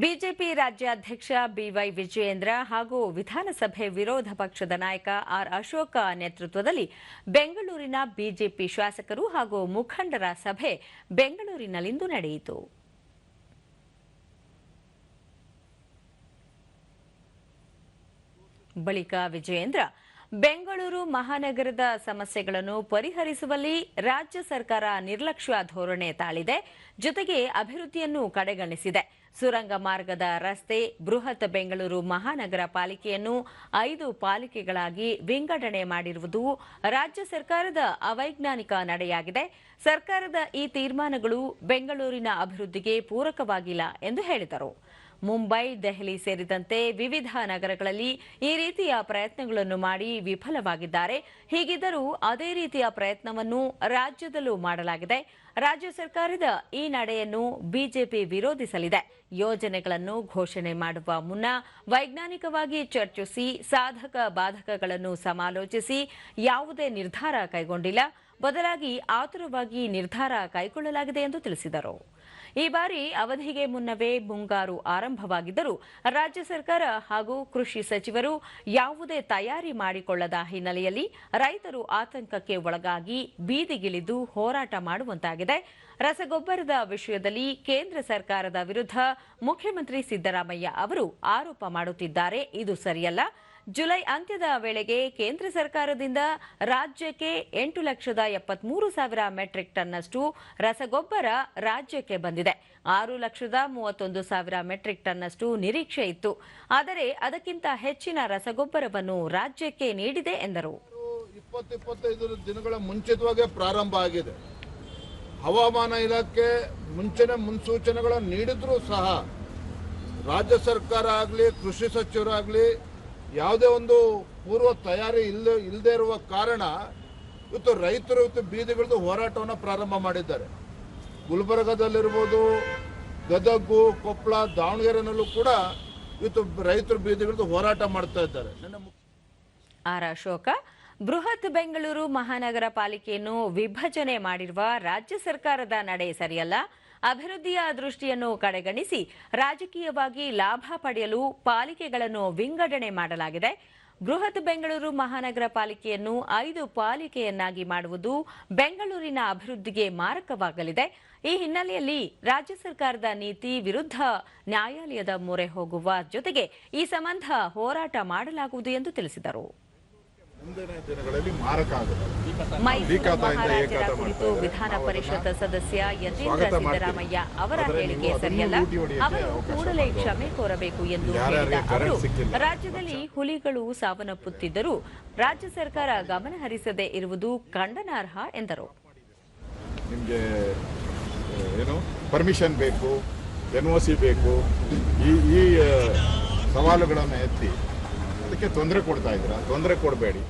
BJP ರಾಜ್ಯಾಧ್ಯಕ್ಷ B Y Vijayendra ಹಾಗೂ ವಿಧಾನಸಭೆ ವಿರೋಧ ಪಕ್ಷದ ನಾಯಕ ಆರ್ ಅಶೋಕ ನೇತೃತ್ವದಲ್ಲಿ ಬೆಂಗಳೂರಿನ ಬಿಜೆಪಿ ಶಾಸಕರು ಹಾಗೂ ಮುಖಂಡರ ಸಭೆ ಬೆಂಗಳೂರಿನಲ್ಲಿಂದು ನಡೆಯಿತು. ಬಳಿಕ ವಿಜಯೇಂದ್ರ ಬೆಂಗಳೂರು ಮಹಾನಗರದ ಸಮಸ್ಯೆಗಳನ್ನು ಪರಿಹರಿಸುವಲ್ಲಿ ರಾಜ್ಯ ಸರ್ಕಾರ ನಿರ್ಲಕ್ಷ್ಯ ಧೋರಣೆ ತಾಳಿದೆ. ಜೊತೆಗೆ ಅಭಿವೃದ್ಧಿಯನ್ನು ಕಡೆಗಣಿಸಿದೆ. ಸುರಂಗ ಮಾರ್ಗದ ರಸ್ತೆ, ಬೃಹತ್ ಬೆಂಗಳೂರು ಮಹಾನಗರ ಪಾಲಿಕೆಯನ್ನು ಐದು ಪಾಲಿಕೆಗಳಾಗಿ ವಿಂಗಡಣೆ ಮಾಡಿರುವುದು ರಾಜ್ಯ ಸರ್ಕಾರದ ಅವೈಜ್ಞಾನಿಕ ನಡೆಯಾಗಿದೆ. ಸರ್ಕಾರದ ಈ ತೀರ್ಮಾನಗಳು ಬೆಂಗಳೂರಿನ ಅಭಿವೃದ್ಧಿಗೆ ಪೂರಕವಾಗಿಲ್ಲ ಎಂದು ಹೇಳಿದರು. ಮುಂಬೈ, ದೆಹಲಿ ಸೇರಿದಂತೆ ವಿವಿಧ ನಗರಗಳಲ್ಲಿ ಈ ರೀತಿಯ ಪ್ರಯತ್ನಗಳನ್ನು ಮಾಡಿ ವಿಫಲವಾಗಿದ್ದಾರೆ. ಹೀಗಿದ್ದರೂ ಅದೇ ರೀತಿಯ ಪ್ರಯತ್ನವನ್ನು ರಾಜ್ಯದಲ್ಲೂ ಮಾಡಲಾಗಿದೆ. ರಾಜ್ಯ ಸರ್ಕಾರದ ಈ ನಡೆಯನ್ನು ಬಿಜೆಪಿ ವಿರೋಧಿಸಲಿದೆ. ಯೋಜನೆಗಳನ್ನು ಘೋಷಣೆ ಮಾಡುವ ಮುನ್ನ ವೈಜ್ಞಾನಿಕವಾಗಿ ಚರ್ಚಿಸಿ ಸಾಧಕ ಬಾಧಕಗಳನ್ನು ಸಮಾಲೋಚಿಸಿ ಯಾವುದೇ ನಿರ್ಧಾರ ಕೈಗೊಂಡಿಲ್ಲ. ಬದಲಾಗಿ ಆತುರವಾಗಿ ನಿರ್ಧಾರ ಕೈಗೊಳ್ಳಲಾಗಿದೆ ಎಂದು ತಿಳಿಸಿದರು. ಈ ಬಾರಿ ಅವಧಿಗೆ ಮುನ್ನವೇ ಮುಂಗಾರು ಆರಂಭವಾಗಿದ್ದರೂ ರಾಜ್ಯ ಸರ್ಕಾರ ಹಾಗೂ ಕೃಷಿ ಸಚಿವರು ಯಾವುದೇ ತಯಾರಿ ಮಾಡಿಕೊಳ್ಳದ ಹಿನ್ನೆಲೆಯಲ್ಲಿ ರೈತರು ಆತಂಕಕ್ಕೆ ಒಳಗಾಗಿ ಬೀದಿಗಿಳಿದು ಹೋರಾಟ ಮಾಡುವಂತಾಗಿದೆ. ರಸಗೊಬ್ಬರದ ವಿಷಯದಲ್ಲಿ ಕೇಂದ್ರ ಸರ್ಕಾರದ ವಿರುದ್ಧ ಮುಖ್ಯಮಂತ್ರಿ ಸಿದ್ದರಾಮಯ್ಯ ಅವರು ಆರೋಪ ಮಾಡುತ್ತಿದ್ದಾರೆ. ಇದು ಸರಿಯಲ್ಲ. ಜುಲೈ ಅಂತ್ಯದ ವೇಳೆಗೆ ಕೇಂದ್ರ ಸರ್ಕಾರದಿಂದ ರಾಜ್ಯಕ್ಕೆ ಎಂಟು ಲಕ್ಷದ ಎಪ್ಪತ್ಮೂರು ಸಾವಿರ ಮೆಟ್ರಿಕ್ ಟನ್ನಷ್ಟು ರಸಗೊಬ್ಬರ ರಾಜ್ಯಕ್ಕೆ ಬಂದಿದೆ. ಆರು ಲಕ್ಷದ ಮೂವತ್ತೊಂದು ಸಾವಿರ ಮೆಟ್ರಿಕ್ ಟನ್ನಷ್ಟು ನಿರೀಕ್ಷೆ ಇತ್ತು. ಆದರೆ ಅದಕ್ಕಿಂತ ಹೆಚ್ಚಿನ ರಸಗೊಬ್ಬರವನ್ನು ರಾಜ್ಯಕ್ಕೆ ನೀಡಿದೆ ಎಂದರು. ಇಪ್ಪತ್ತು, ಇಪ್ಪತ್ತೈದು ದಿನಗಳ ಮುಂಚಿತವಾಗಿ ಪ್ರಾರಂಭ ಆಗಿದೆ. ಹವಾಮಾನ ಇಲಾಖೆ ಮುಂಚೆನೆ ಮುನ್ಸೂಚನೆಗಳನ್ನು ನೀಡಿದ್ರೂ ಸಹ ರಾಜ್ಯ ಸರ್ಕಾರ ಆಗಲಿ, ಕೃಷಿ ಸಚಿವರಾಗಲಿ ಯಾವುದೇ ಒಂದು ಪೂರ್ವ ತಯಾರಿ ಇಲ್ಲ ಇಲ್ಲದೆ ಇರುವ ಕಾರಣ ಇವತ್ತು ರೈತರು ಇವತ್ತು ಬೀದಿಗಳದ್ದು ಹೋರಾಟವನ್ನು ಪ್ರಾರಂಭ ಮಾಡಿದ್ದಾರೆ. ಗುಲ್ಬರ್ಗದಲ್ಲಿರ್ಬೋದು ಗದಗು ಕೊಪ್ಪಳ ದಾವಣಗೆರೆನಲ್ಲೂ ಕೂಡ ಇವತ್ತು ರೈತರು ಬೀದಿಗಳದ್ದು ಹೋರಾಟ ಮಾಡ್ತಾ ಇದ್ದಾರೆ. ಆರ್ ಅಶೋಕ ಬೃಹತ್ ಬೆಂಗಳೂರು ಮಹಾನಗರ ಪಾಲಿಕೆಯನ್ನು ವಿಭಜನೆ ಮಾಡಿರುವ ರಾಜ್ಯ ಸರ್ಕಾರದ ನಡೆ ಸರಿಯಲ್ಲ? ಅಭಿವೃದ್ಧಿಯ ದೃಷ್ಟಿಯನ್ನು ಕಡೆಗಣಿಸಿ ರಾಜಕೀಯವಾಗಿ ಲಾಭ ಪಡೆಯಲು ಪಾಲಿಕೆಗಳನ್ನು ವಿಂಗಡಣೆ ಮಾಡಲಾಗಿದೆ. ಬೃಹತ್ ಬೆಂಗಳೂರು ಮಹಾನಗರ ಪಾಲಿಕೆಯನ್ನು ಐದು ಪಾಲಿಕೆಯನ್ನಾಗಿ ಮಾಡುವುದು ಬೆಂಗಳೂರಿನ ಅಭಿವೃದ್ಧಿಗೆ ಮಾರಕವಾಗಲಿದೆ. ಈ ಹಿನ್ನೆಲೆಯಲ್ಲಿ ರಾಜ್ಯ ಸರ್ಕಾರದ ನೀತಿ ವಿರುದ್ಧ ನ್ಯಾಯಾಲಯದ ಮೊರೆ ಹೋಗುವ ಜೊತೆಗೆ ಈ ಸಂಬಂಧ ಹೋರಾಟ ಮಾಡಲಾಗುವುದು ಎಂದು ತಿಳಿಸಿದರು. ಮಹಾರಾಜರ ಕುರಿತು. ವಿಧಾನ ಪರಿಷತ್ ಸದಸ್ಯ ಯತೀಂದ್ರ. ಸಿದ್ದರಾಮಯ್ಯ ಅವರ ಹೇಳಿಕೆ ಸರಿಯಲ್ಲ. ಅವರು ಕೂಡಲೇ ಕ್ಷಮೆ ಕೋರಬೇಕು ಎಂದು ಹೇಳಿದ ಅವರು ರಾಜ್ಯದಲ್ಲಿ ಹುಲಿಗಳು ಸಾವನ್ನಪ್ಪುತ್ತಿದ್ದರೂ ರಾಜ್ಯ ಸರ್ಕಾರ ಗಮನ ಹರಿಸದೇ ಇರುವುದು ಖಂಡನಾರ್ಹ ಎಂದರು. ನಿಮಗೆ ಏನು ಪರ್ಮಿಷನ್ ಬೇಕು ಎನ್ ಒ ಸಿ ಬೇಕು ಈ ಸವಾಲುಗಳನ್ನು ಎತ್ತಿ ಅದಕ್ಕೆ ತೊಂದರೆ ಕೊಡ್ತಾ ಇದ್ದೀರಾ? ತೊಂದರೆ ಕೊಡಬೇಡಿ.